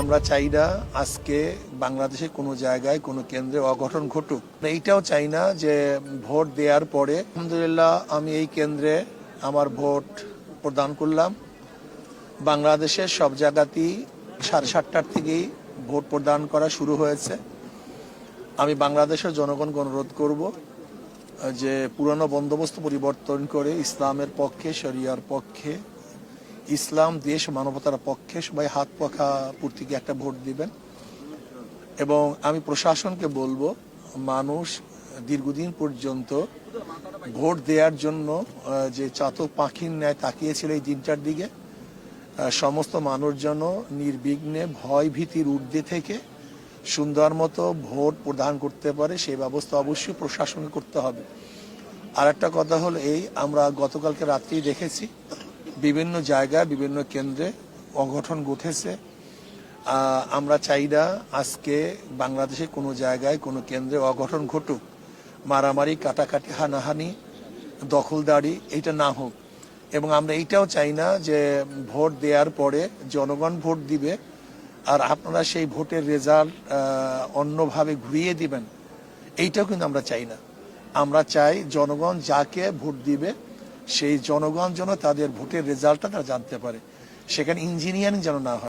আমরা চাই না আজকে বাংলাদেশে কোনো জায়গায় কোনো কেন্দ্রে অঘটন ঘটুক। এইটাও চাই না যে ভোট দেওয়ার পরে, আলহামদুলিল্লাহ আমি এই কেন্দ্রে আমার ভোট প্রদান করলাম। বাংলাদেশের সব জায়গাতেই সাড়ে সাতটার থেকেই ভোট প্রদান করা শুরু হয়েছে। আমি বাংলাদেশের জনগণকে অনুরোধ করব যে পুরানো বন্দোবস্ত পরিবর্তন করে ইসলামের পক্ষে, শরিয়ার পক্ষে ইসলাম দেশ মানবতার পক্ষে সবাই হাত পাখা পূর্তিকে একটা ভোট দিবেন। এবং আমি প্রশাসনকে বলব, মানুষ দীর্ঘদিন পর্যন্ত ভোট দেওয়ার জন্য যে চাতক পাখির ন্যায় তাকিয়েছিল এই দিনটার দিকে সমস্ত মানুষ যেন নির্বিঘ্নে ভয় ভীতির ঊর্ধ্বে থেকে সুন্দর মতো ভোট প্রদান করতে পারে সেই ব্যবস্থা অবশ্যই প্রশাসনকে করতে হবে। আর একটা কথা হলো এই, আমরা গতকালকে রাত্রেই দেখেছি বিভিন্ন জায়গায় বিভিন্ন কেন্দ্রে অঘটন ঘটেছে। আমরা চাই না আজকে বাংলাদেশে কোনো জায়গায়, কোনো কেন্দ্রে অঘটন ঘটুক। মারামারি, কাটাকাটি, হানাহানি, দখলদারি, এটা না হোক। এবং আমরা এইটাও চাই না যে ভোট দেওয়ার পরে জনগণ ভোট দিবে। আর আপনারা সেই ভোটের রেজাল্ট অন্যভাবে ঘুরিয়ে দিবেন, এইটাও কিন্তু আমরা চাই না। আমরা চাই জনগণ যাকে ভোট দিবে সেই জনগণ যেন তাদের ভোটের রেজাল্টটা তারা জানতে পারে। সেখানে ইঞ্জিনিয়ারিং যেন না হয়।